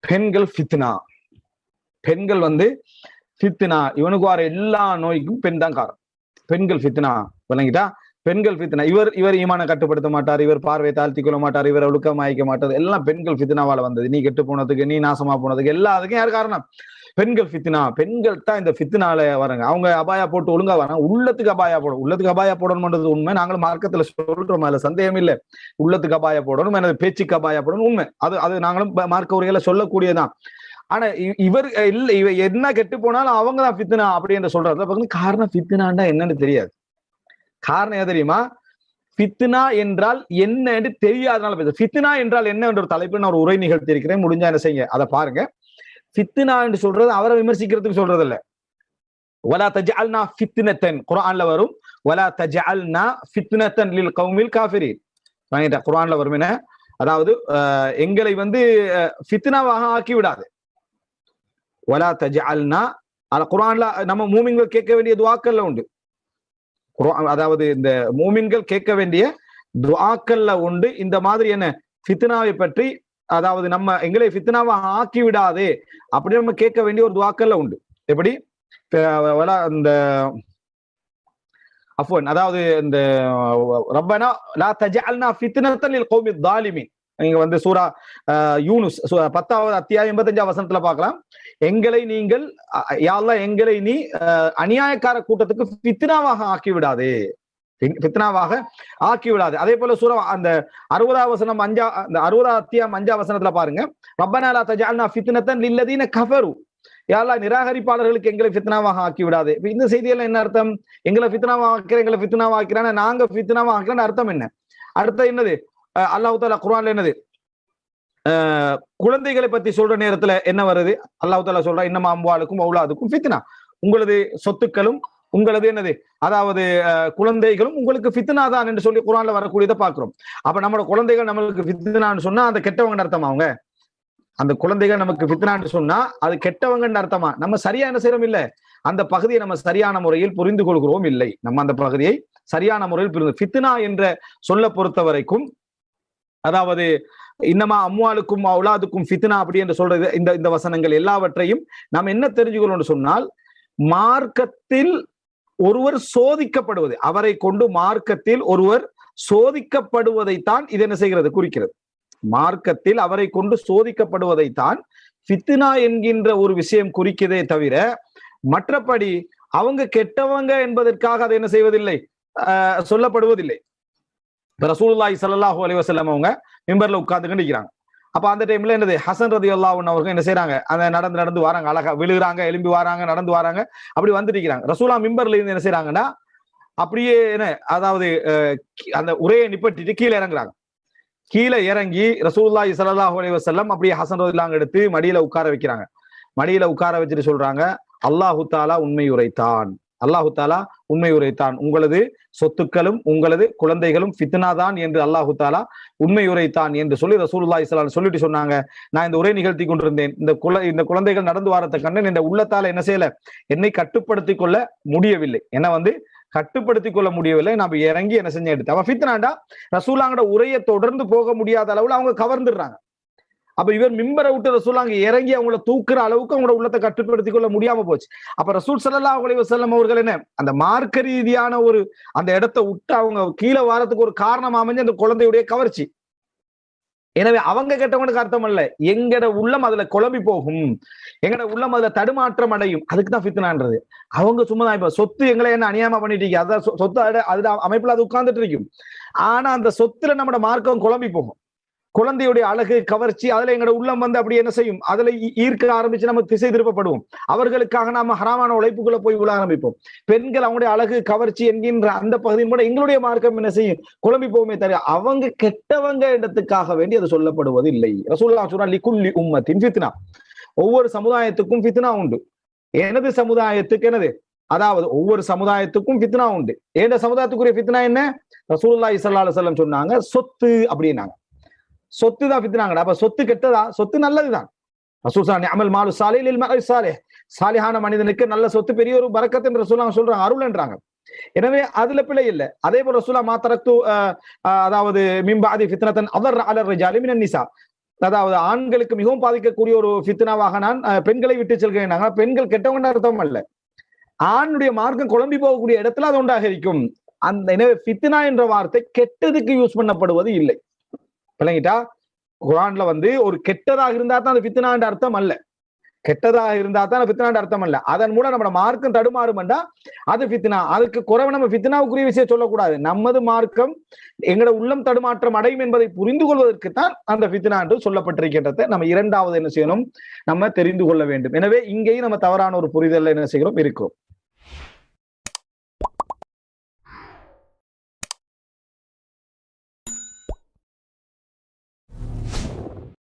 பெண்கள் ஃபித்னா பெண்கள் வந்து ஃபித்னா இவனுக்கு வர எல்லா நோய்க்கும் பெண் தான் காரணம். பெண்கள் ஃபித்னா விளங்கிட்டா? பெண்கள் பித்தனா இவர் இவர் ஈமான கட்டுப்படுத்த மாட்டார் இவர் பார்வை தாழ்த்தி கொள்ள மாட்டார் இவர் ஒழுக்கம் ஆயிக்க மாட்டார். எல்லாம் பெண்கள் ஃபித்னாவால வந்தது. நீ கெட்டு போனதுக்கு நீ நாசமா போனதுக்கு எல்லாத்துக்கும் யார் காரணம்? பெண்கள் ஃபித்னா பெண்கள் தான் இந்த ஃபித்னால வராங்க. அவங்க அபாயா போட்டு ஒழுங்கா வராங்க. உள்ளத்துக்கு அபாயா போடும் உள்ளத்துக்கு அபாயா போடணும்ன்றது உண்மை. நாங்களும் மார்க்கத்துல சொல்றோம் அதுல சந்தேகம் இல்லை. உள்ளத்துக்கு அபாயா போடணும் எனது பேச்சுக்கு அபாயா போடணும் உண்மை. அது அது நாங்களும் மார்க்க உரையில சொல்லக்கூடியதான் ஆனா இ- இவர் இல்ல இவ என்ன கெட்டு போனாலும் அவங்க தான் ஃபித்னா அப்படி என்று சொல்றது காரணம் ஃபித்னாண்டா என்னன்னு தெரியாது. காரணம் எது தெரியுமா? ஃபித்னா என்றால் என்னன்னு தெரியாதனால பேச ஃபித்னா என்றால் என்ன என்ற ஒரு தலைப்பில் நான் ஒரு உரை நிகழ்த்தியிருக்கிறேன். முடிஞ்சா என்ன செய்யுங்க? அதை பாருங்க. ஃபித்னா என்று சொல்றது அவரை விமர்சிக்கிறதுக்கு சொல்றது இல்ல வலா தஜஅல்னா ஃபித்னத்தன். குரான்ல வரும். வலா தஜஅல்னா ஃபித்னத்தன் லில் கவுமில் காஃபிரி வாங்கிட்டா குரான்ல வரும் என்ன? அதாவது எங்களை வந்து ஃபித்னாவாக ஆக்கி விடாது வலா தஜஅல்னா அந்த குரான்ல நம்ம மூமின்கள் கேட்க வேண்டிய துவாக்கள்ல உண்டு. அதாவது இந்த மூமின்கள் கேட்க வேண்டிய துவாக்கல்ல உண்டு. இந்த மாதிரி என்ன ஃபித்னாவை பற்றி அதாவது நம்ம எங்களை ஃபித்னாவை ஆக்கி விடாதே அப்படின்னு நம்ம கேட்க வேண்டிய ஒரு துவாக்கல்ல உண்டு. எப்படி? இந்த அஃபோன் அதாவது இந்த ரப்பனா லா தஜஅல்னா ஃபித்னத்தன் லில் கௌமி தாலிமின் நீங்க வந்து சூரா யூனுஸ் பத்தாவது அத்தியாயம் எண்பத்தஞ்சாம் வசனத்துல பாக்கலாம் எங்களை நீங்கள் அஹ், எங்களை நீ அஹ், அநியாயக்கார கூட்டத்துக்கு பித்னாவாக ஆக்கி விடாதே பித்னாவாக ஆக்கி விடாது அதே போல சூரா அந்த அறுபதாம் வசனம் அஞ்சா அந்த அறுபதாம் அத்தியாயம் அஞ்சாம் வசனத்துல பாருங்க. ரப்பனாலா தஜால்னா பித்னத்தன் இல்லதீன கஃபரு. யா நிராகரிப்பாளர்களுக்கு எங்களை ஃபித்னாவாக ஆக்கி விடாது இப்ப இந்த செய்தியெல்லாம் என்ன அர்த்தம்? எங்களை ஃபித்னாவா ஆக்கிற எங்களை ஃபித்னாவா ஆக்கிறான நாங்க ஃபித்னாவா ஆக்கிறான்னு அர்த்தம் என்ன? அர்த்தம் என்னது? அல்லாஹ் தாலா என்னது? குழந்தைகளை பத்தி சொல்ற நேரத்துல என்ன வருது? அல்லாஹ் தாலா சொல்றா இன்னமா அம்பாளுக்கும் அவுலாதுக்கும் ஃபித்னா. உங்களது சொத்துக்களும் உங்களது என்னது? அதாவது குழந்தைகளும் உங்களுக்கு ஃபித்னா தான் என்று சொல்லி குரான்ல வரக்கூடியதை பாக்குறோம் அப்ப நம்மளோட குழந்தைகள் நம்மளுக்கு ஃபித்னான்னு சொன்னா அந்த கெட்டவங்க அர்த்தமா அவங்க? அந்த குழந்தைகள் நமக்கு ஃபித்னான்னு சொன்னா அது கெட்டவங்கன்னு அர்த்தமா? நம்ம சரியா என்ன செய்யறோம் இல்ல. அந்த பகுதியை நம்ம சரியான முறையில் புரிந்து கொள்கிறோம்? இல்லை. நம்ம அந்த பகுதியை சரியான முறையில் புரிந்து ஃபித்னா என்ற சொல்ல பொறுத்த வரைக்கும் அதாவது இன்னமா அம்மாளுக்கும் அவுலாதுக்கும் ஃபித்னா அப்படி என்று சொல்றது இந்த இந்த வசனங்கள் எல்லாவற்றையும் நாம் என்ன தெரிஞ்சுக்கணும்னு சொன்னால் மார்க்கத்தில் ஒருவர் சோதிக்கப்படுவது அவரை கொண்டு மார்க்கத்தில் ஒருவர் சோதிக்கப்படுவதைத்தான் இது என்ன செய்கிறது குறிக்கிறது. மார்க்கத்தில் அவரை கொண்டு சோதிக்கப்படுவதைத்தான் ஃபித்னா என்கின்ற ஒரு விஷயம் குறிக்கிறதே தவிர மற்றபடி அவங்க கெட்டவங்க என்பதற்காக அதை என்ன செய்வதில்லை? ஆஹ் சொல்லப்படுவதில்லை. இப்ப ரசூலுல்லாஹி ஸல்லல்லாஹு அலைஹி வஸல்லம் அவங்க மிம்பர்ல உட்காந்துக்கிட்டு நிக்கிறாங்க. அப்ப அந்த டைம்ல என்னது? ஹசன் ரதி அல்லாஹ் அவர்கள் என்ன செய்யறாங்க அந்த நடந்து நடந்து வராங்க. அழகா விழுகிறாங்க எலும்பி வராங்க நடந்து வராங்க. அப்படி வந்துட்டு இருக்கிறாங்க ரசூலா மிம்பர்ல இருந்து என்ன செய்யறாங்கன்னா அப்படியே என்ன அதாவது அந்த உரையை நிப்பட்டிட்டு கீழே இறங்குறாங்க. கீழே இறங்கி ரசூல்லா ஸல்லல்லாஹு அலைஹி அப்படியே ஹசன் ரதிலாங்க எடுத்து மடியில உட்கார வைக்கிறாங்க. மடியில உட்கார வச்சுட்டு சொல்றாங்க அல்லாஹு தாலா உண்மை உரைத்தான். அல்லாஹு தாலா உண்மை உரைத்தான். உங்களது சொத்துக்களும் உங்களது குழந்தைகளும் ஃபித்னா தான் என்று அல்லாஹு தாலா உண்மை உரைத்தான் என்று சொல்லி ரசூல்லா ஸல்லல்லாஹு சொல்லிட்டு சொன்னாங்க. நான் இந்த உரை நிகழ்த்தி கொண்டிருந்தேன். இந்த குல இந்த குழந்தைகள் நடந்து வாரத்தை கண்டு இந்த உள்ளத்தால என்ன செய்யல? என்னை கட்டுப்படுத்தி கொள்ள முடியவில்லை. என்ன வந்து? கட்டுப்படுத்தி கொள்ள முடியவில்லை. நான் இறங்கி என்ன செஞ்சு எடுத்தேன். அவன் ஃபித்னாண்டா ரசூலாங்கட உரையை தொடர்ந்து போக முடியாத அளவுல அவங்க கவர்ந்துடுறாங்க. அப்ப இவர் மிம்பரை விட்டு ரசூலாங்க இறங்கி அவங்கள தூக்குற அளவுக்கு அவங்களோட உள்ளத்தை கட்டுப்படுத்திக் கொள்ள முடியாம போச்சு. அப்ப ரசூல் சல்லா அலைஹி வஸல்லம் அவர்கள் என்ன? அந்த மார்க்க ரீதியான ஒரு அந்த இடத்தை விட்டு அவங்க கீழே வாரத்துக்கு ஒரு காரணம் அமைஞ்சு அந்த குழந்தையுடைய கவர்ச்சி. எனவே அவங்க கெட்டவங்களுக்கு அர்த்தம் அல்ல. எங்கட உள்ளம் அதுல குழம்பி போகும். எங்கட உள்ளம் அதுல தடுமாற்றம் அடையும். அதுக்கு தான் ஃபித்னான்றது. அவங்க சும்மா தான் இப்ப சொத்து எங்களை என்ன அநியாயமா பண்ணிட்டீங்க அதான் சொ- சொத்து அதுல அமைப்புல அது உட்கார்ந்துட்டு இருக்கும். ஆனா அந்த சொத்துல நம்மட மார்க்கம் குழம்பி போகும். குழந்தையுடைய அழகு கவர்ச்சி அதுல எங்களோட உள்ளம் வந்து அப்படி என்ன செய்யும்? அதுல ஈர்க்க ஆரம்பிச்சு நம்ம திசை திருப்பப்படுவோம். அவர்களுக்காக நாம ஹராமான உழைப்புக்குள்ள போய் விழ ஆரம்பிப்போம். பெண்கள் அவங்களுடைய அழகு கவர்ச்சி என்கின்ற அந்த பகுதியின் கூட எங்களுடைய மார்க்கம் என்ன செய்யும்? குழம்பி போகுமே தவிர அவங்க கெட்டவங்க இடத்துக்காக வேண்டி அது சொல்லப்படுவது இல்லை ரசூல்லா சொல்றா லிகுல்லி உம்மத்தின் ஃபித்னா. ஒவ்வொரு சமுதாயத்துக்கும் ஃபித்னா உண்டு. எனது சமுதாயத்துக்கு எனது அதாவது ஒவ்வொரு சமுதாயத்துக்கும் ஃபித்னா உண்டு. எந்த சமுதாயத்துக்குரிய ஃபித்னா என்ன? ரசூல்லா இசல்லா செல்லம் சொன்னாங்க சொத்து அப்படின்னாங்க. சொத்து தான் ஃபித்னாங்கடா அப்ப சொத்து கெட்டதா? சொத்து நல்லதுதான். ரசூசான் அமல் மாலு சாலையில் லில் மர்இ சாலிஹான மனிதனுக்கு நல்ல சொத்து பெரிய ஒரு பறக்கத்து என்று ரசூலுல்லாஹ் சொல்றாங்க அருள்ன்றாங்க. எனவே அதுல பிழை இல்லை. அதே போல ரசூலா மாத்தரத்து அதாவது மிம்பாதி ஃபித்னத்தன் அவர் அலர் ஜாலிமின் நிசா. அதாவது ஆண்களுக்கு மிகவும் பாதிக்கக்கூடிய ஒரு ஃபித்னாவாக நான் பெண்களை விட்டு செல்கிறேன். பெண்கள் கெட்டவங்க அர்த்தம் அல்ல. ஆணுடைய மார்க்கம் குழம்பி போகக்கூடிய இடத்துல அது உண்டாக இருக்கும். அந்த எனவே ஃபித்னா என்ற வார்த்தை கெட்டதுக்கு யூஸ் பண்ணப்படுவது இல்லை. விளங்கிட்டா குரான்ல வந்து ஒரு கெட்டதாக இருந்தா தான் அது பித்தனாண்டு அர்த்தம் அல்ல. கெட்டதாக இருந்தா தான் அது அர்த்தம் அல்ல. அதன் மூலம் நம்ம மார்க்கம் தடுமாறுமெண்டா அது ஃபித்னா அதுக்கு குறைவு நம்ம ஃபித்னாவுக்குரிய விஷயம் சொல்லக்கூடாது. நமது மார்க்கம் எங்களோட உள்ளம் தடுமாற்றம் அடையும் என்பதை புரிந்து கொள்வதற்கு தான் அந்த ஃபித்னா என்று சொல்லப்பட்டிருக்கின்றதை நம்ம இரண்டாவது என்ன செய்யணும்? நம்ம தெரிந்து கொள்ள வேண்டும். எனவே இங்கேயும் நம்ம தவறான ஒரு புரிதல் என்ன செய்கிறோம்? இருக்கிறோம்.